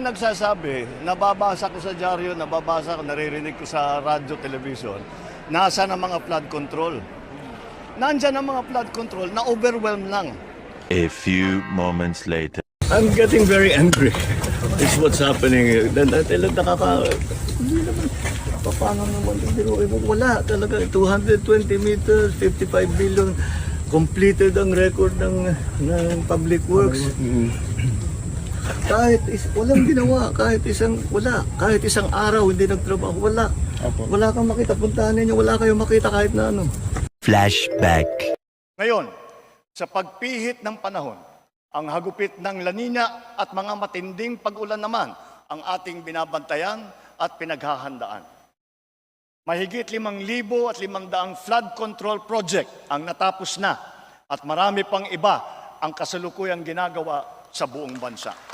maraming nagsasabi, nababasa ko sa dyaryo, nababasa ko, naririnig ko sa radyo, television, nasa na mga flood control. Nandyan ang mga flood control na overwhelmed lang. A few moments later. I'm getting very angry. It's what's happening. Talagang nakaka... Hindi naman. Paano naman? Wala talaga. 220 meters, 55 billion. Completed ang record ng, ng public works. Kahit is, walang ginawa, kahit isang, wala. Kahit isang araw hindi nagtrabaho, wala. Wala kang makita. Puntahan ninyo, wala kayong makita kahit na ano. Flashback. Ngayon, sa pagpihit ng panahon, ang hagupit ng lanina at mga matinding pag-ulan naman ang ating binabantayan at pinaghahandaan. Mahigit 5,000 at 500 flood control project ang natapos na at marami pang iba ang kasalukuyang ginagawa sa buong bansa.